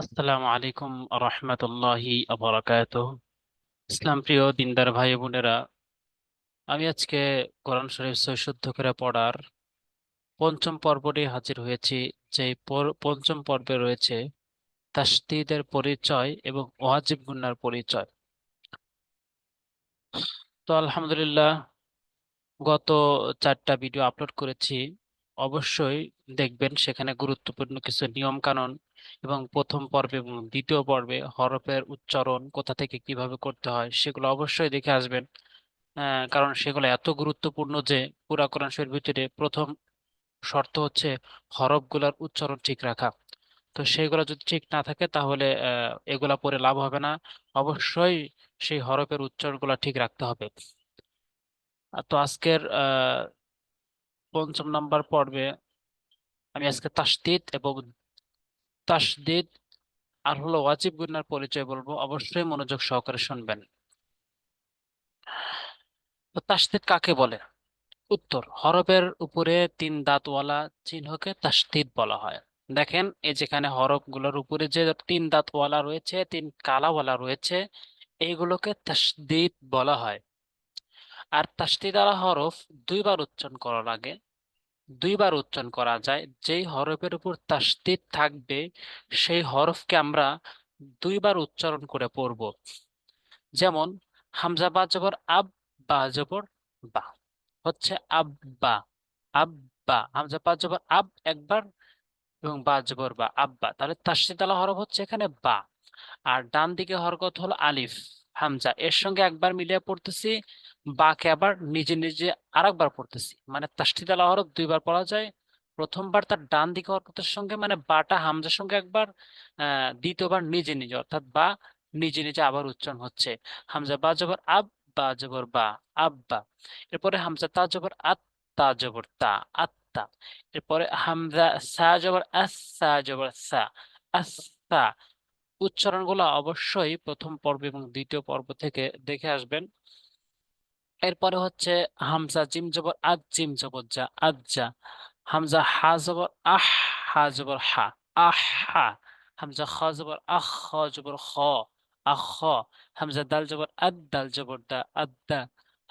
আসসালামু আলাইকুম রহমতুল্লাহি আবরাকাত ইসলাম প্রিয় দিনদার ভাই বোনেরা, আমি আজকে কোরআন শরীফ সৈশুদ্ধ করে পড়ার পঞ্চম পর্বটি হাজির হয়েছি। যে পঞ্চম পর্বে রয়েছে তাসদীদের পরিচয় এবং ওয়াজিব গুন্নার পরিচয়। তো আলহামদুলিল্লাহ, গত চারটা ভিডিও আপলোড করেছি। অবশ্যই দেখবেন সেখানে গুরুত্বপূর্ণ কিছু নিয়ম কানুন এবং প্রথম পর্বে এবং দ্বিতীয় পর্বে হরফের উচ্চারণ কোথা থেকে কীভাবে করতে হয় সেগুলো অবশ্যই দেখে আসবেন। কারণ সেগুলো এত গুরুত্বপূর্ণ যে পুরা কোরআন শরীফের ভিতরে প্রথম শর্ত হচ্ছে হরফগুলোর উচ্চারণ ঠিক রাখা। তো সেইগুলো যদি ঠিক না থাকে তাহলে এগুলা পরে লাভ হবে না। অবশ্যই সেই হরফের উচ্চারণগুলো ঠিক রাখতে হবে। তো আজকের পঞ্চম নাম্বার পর্বে আমি আজকে তাসদিদ এবং তাসদিদ আর হলো ওয়াজিব গুন্নার পরিচয় বলব, অবশ্যই মনোযোগ সহকারে শুনবেন। তো তাসদিদ কাকে বলে? উত্তর, হরফের উপরে তিন দাঁতওয়ালা চিহ্নকে তাসদিদ বলা হয়। দেখেন, এই যেখানে হরফগুলোর উপরে যে তিন দাঁতওয়ালা রয়েছে, তিন কালাওয়ালা রয়েছে, এইগুলোকে তাসদিদ বলা হয়। আর তাসদিদ আলা হরফ দুইবার উচ্চারণ করা লাগে দুইবার উচ্চারণ করা যায়। যেই হরফের উপর তাসদিদ থাকবে, সেই হরফকে আমরা দুইবার উচ্চারণ করে পড়ব। যেমন, হামজা বা জবর, আব বা জবর, বা। হচ্ছে আব্বা আব্বা হামজা বা জবর, আব একবার এবং বা জবর বা আব্বা তাহলে তাসদিদ আলা হরফ হচ্ছে এখানে বা। আর ডান দিকে হরকত হলো আলিফ, হামজা। এর সঙ্গে একবার মিলিয়ে পড়তেছি বাকে আবার নিজে নিজে আরেকবার পড়তেছি। মানে তাসদিদ আলা হরফ দুইবার পড়া যায়। প্রথমবার তার ডান দিকে হরকতের সঙ্গে মানে বাটা হামজার সঙ্গে একবার দ্বিতীয়বার নিজে নিজে, অর্থাৎ বা নিজে নিজে আবার উচ্চারণ হচ্ছে। হামজা বা জবর আব, বা জবর বা, আব্বা। এরপরে হামজা তা, জবর আত, তা, জবর তা, আত্তা। এরপরে হামজা সা, জবর আস, সা, জবর সা আস্তা উচ্চারণগুলো অবশ্যই প্রথম পর্ব এবং দ্বিতীয় পর্ব থেকে দেখে আসবেন। এরপরে হচ্ছে হামজা, জিম জবর আজ জিম জবর যা আজ্জা হামজা হা জবর আহ, হা জবর হা, আহ, হা, হামজা খ জবর আহ, খ জবর খ, আহ, খ, হামজা দাল জবর আদ, দাল জবর দা, আদ আদ্দা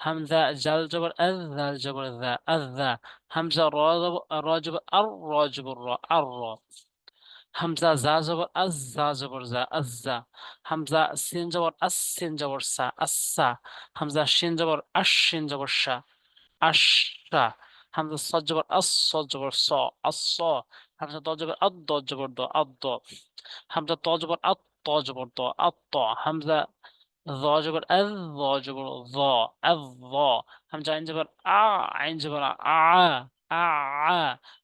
হামজা জাল জবর আদ, জাল জবর দা আজ্জা হামজা র জবর র জবর আর র জবর র আর র। হামজা জা জবর আজ জা জবর জা আজ্জা হামজা সিন জবর আস সিন জবর সা আসা হামজা শিন জবর আস শিন জবর সা আশা হামজা সদ জবর আস সদ জবর স আস হামজা দ জবর আদ দ জবর দ আদ দ হামজা ত জবর আত ত জবর ত আত ত হামজা দ জবর আদ দ জবর দ আদ দ হামজা আইন জবর আ আইন জবর আ আ আ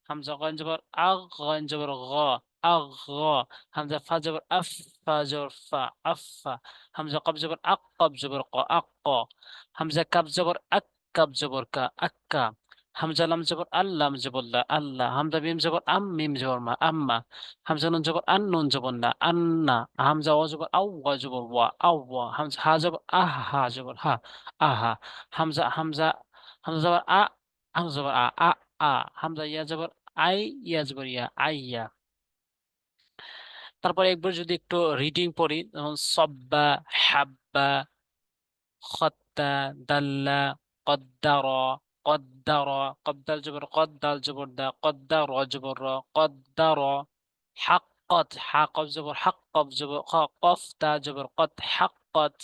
হামজা গান জবর আ গান জবর গা ফা জবর আফ ফা জবর ফা আফা হামজা কব জবর আক কব জবর ক আক ক হামজা কাব জবর আক কাব জবর কা আক্কা হামজা লাম জবর আল্লাম জবল্লা আল্লাহ হামজা মিম জবর আম মিম জবর মা আম্মা হামজা নুন জবর আন নুন জবর না আন্না হামজা ওয়া জবর আউ ওয়া জবর ওয়া আউ ওয়া হামজা হা জবর আহ হা জবর হা আহা হামজা হামজা হামজা জবর আ হামজা জবর আ আ আ হামজা ইয়া জবর আই ইয়া জবর আইয়া তারপরে একবার যদি একটু রিডিং পড়ি, যেমন সব্বা, হাব্বা, খত্তা, দাল্লা, কদ্দার কদ্দার কদ্দাল জবর কদ্দাল জবর দা, কদ্দার জবর, কদ্দার, হাক্কত হাকব জবর হাক্কব জবর কফতা জবর, কত, হাক্কত।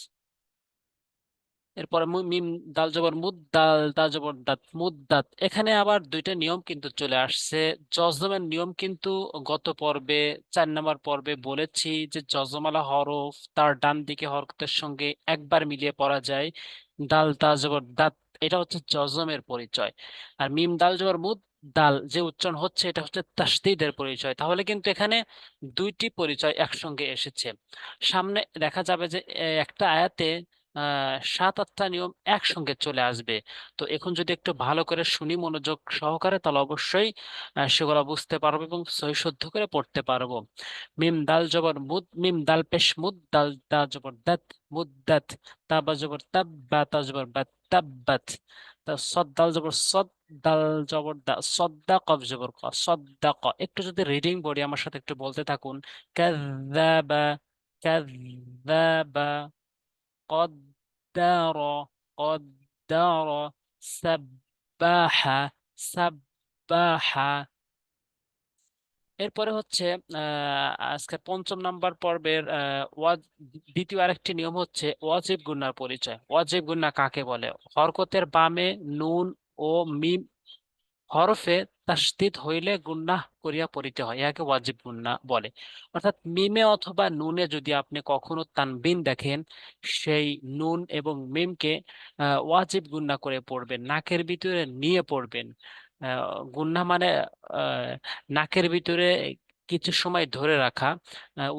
এরপরে মিম, দাল জবর মুদ, দাল দা জবর দাত মুদ্দাত এখানে আবার দুইটা নিয়ম কিন্তু চলে আসছে। জজমের নিয়ম কিন্তু গত পর্বে, চার নম্বর পর্বে বলেছি যে জজমালা হরফ তার ডান দিকে হরকতের সঙ্গে একবার মিলিয়ে পড়া যায়। দাল তা জবর দাত, এটা হচ্ছে জজমের পরিচয়। আর মিম, দাল জবর মুদ, দাল যে উচ্চারণ হচ্ছে এটা হচ্ছে তাসদীদের পরিচয়। তাহলে কিন্তু এখানে দুইটি পরিচয় একসঙ্গে এসেছে। সামনে দেখা যাবে যে একটা আয়াতে সাত আটটা নিয়ম একসঙ্গে চলে আসবে। তো এখন যদি একটু ভালো করে শুনি মনোযোগ সহকারে, তাহলে অবশ্যই সেগুলো বুঝতে পারব এবং সহি শুদ্ধ করে পড়তে পারব। মিম দাল জবর মুদ, মিম দাল পেশ মুদ, দাল দা জবর দাত মুদ্দাত তা বা জবর তাব, বা তা জবর বা তাব্বাত সদ দাল জবর সদ, দাল জবর দা সদ্দা কফ জবর ক সদ্দা ক। একটু যদি রিডিং বডি আমার সাথে একটু বলতে থাকুন। কাযাবা কাযাবা قدر قدر سباح سباح এরপরে হচ্ছে আহ আজকে পঞ্চম নাম্বার পর্বের আহ ওয়াজ দ্বিতীয় আরেকটি নিয়ম হচ্ছে ওয়াজিব গুন্নার পরিচয় ওয়াজিব গুন্না কাকে বলে হরকতের বামে নুন ও মিম হরফে তাসদিদ হইলে গুন্নাহ করিয়া পড়িতে হয় ইহাকে ওয়াজিব গুন্না বলে। অর্থাৎ মিমে অথবা নুনে যদি আপনি কখনো তানবিন দেখেন, সেই নুন এবং মিমকে ওয়াজিব গুন্না করে পড়বেন, নাকের ভিতরে নিয়ে পড়বেন। গুন্না মানে নাকের ভিতরে কিছু সময় ধরে রাখা।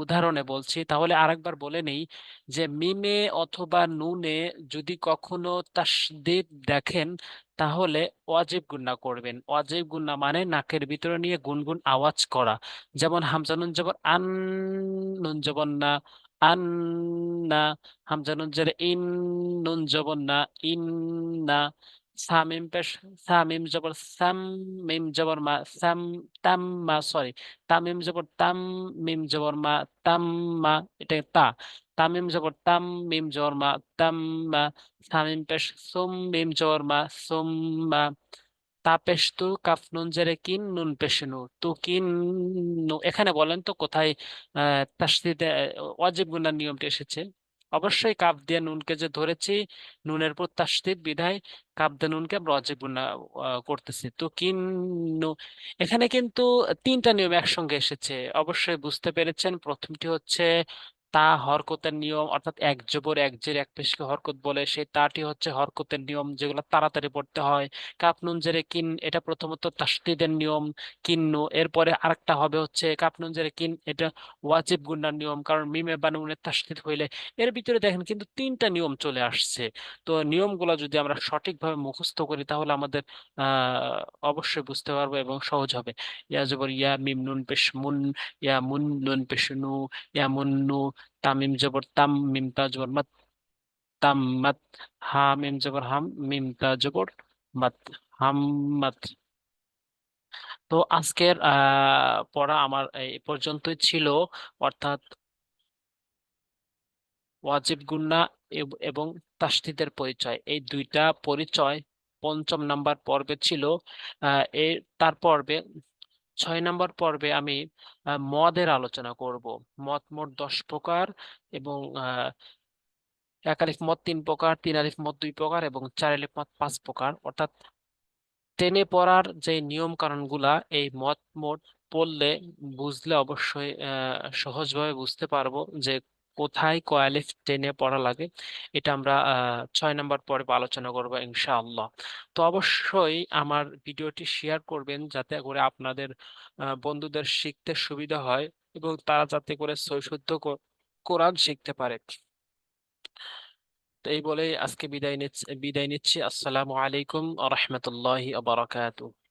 উদাহরণে বলছি, তাহলে আরেকবার বলে নেই যে, মিমে অথবা নুনে যদি কখনো তাসদিদ দেখেন, তাহলে ওয়াজিব গুন্না করবেন। ওয়াজিব গুন্না মানে নাকের ভিতরে নিয়ে গুনগুন আওয়াজ করা। যেমন হামজা নুন জবর, আন নুন জবর না, আন না। হামজা নুন জের, ইন নুন জবর না, ইন না। সামিম পেশ সামিম জবর সাম মিম জবর মা সাম তাম মা সরি তামিম জবর তাম মিম জবর মা তাম মা এটা তা তামিম জবর তাম মিম জবর মা তাম মা সামিম পেশ সুম মিম জবর মা সুম মা কাফ নুন জেরে কিন নুন পেশ নু তু কিন এখানে বলেন তো কোথায় তাসদিদে ওয়াজিব গুনার নিয়মটি এসেছে? অবশ্যই কাপ দিয়ে নুনকে যে ধরেছি, নুনের প্রত্যাশিত বিধায় কাপ দিয়ে নুনকে আমরা অজে গুণা করতেছি। তো কিন এখানে কিন্তু তিনটা নিয়ম একসঙ্গে এসেছে। অবশ্যই বুঝতে পেরেছেন। প্রথমটি হচ্ছে তা হরকতের নিয়ম, অর্থাৎ এক জবর, এক জের, এক পেশকে হরকত বলে, সেই তাটি হচ্ছে হরকতের নিয়ম যেগুলো তাড়াতাড়ি পড়তে হয়। কাপ নুন, জেরে, কিন, এটা প্রথমত তাসদিদের নিয়ম কিন্নু এরপরে আরেকটা হবে হচ্ছে কাপ নুন, জেরে, কিন, এটা ওয়াজিব গুন্নার নিয়ম, কারণ মিমে বা নুনের তাসদিদ হইলে এর ভিতরে দেখেন কিন্তু তিনটা নিয়ম চলে আসছে। তো নিয়মগুলো যদি আমরা সঠিকভাবে মুখস্থ করি তাহলে আমাদের আহ অবশ্যই বুঝতে পারব এবং সহজ হবে। ইয়া জবর, ইয়া মিম নুন, পেশ, মুন, ইয়া মুন নুন, পেশ, নু, ইয়া মুন্নু তামিম জবর তাম মিম তা জবর মাত তাম মাত হা মিম জবর হাম মিম তা জবর মাত হাম্মাত তো আজকের পড়া আমার এই পর্যন্তই ছিল। অর্থাৎ ওয়াজিব গুন্না এব- তাসদিদের পরিচয়। এই দুইটা পরিচয় পঞ্চম নাম্বার পর্বে ছিল। এর তার পর্বে ছয় নম্বর পর্বে আমি মদের আলোচনা করব। মদ মোট দশ প্রকার এবং এক আলিফ মত তিন প্রকার, তিন আলিফ মত দুই প্রকার এবং চার আলিফ মত পাঁচ প্রকার। অর্থাৎ টেনে পড়ার যে নিয়ম কারণগুলা এই মত মোট পড়লে বুঝলে অবশ্যই সহজভাবে বুঝতে পারব যে কোথায় কয় আলিফ টেনে পড়া লাগে, এটা আমরা ছয় নম্বর পর্বে আলোচনা করব ইনশাআল্লাহ। তো অবশ্যই আমার ভিডিওটি শেয়ার করবেন যাতে করে আপনাদের বন্ধুদের শিখতে সুবিধা হয় এবং তারা যাতে করে সহি শুদ্ধ কোরআন শিখতে পারে। তো এই বলেই আজকে বিদায় নিচ্ছি বিদায় নিচ্ছি। আসসালামু আলাইকুম রহমতুল্লাহি বারাকাতুহু।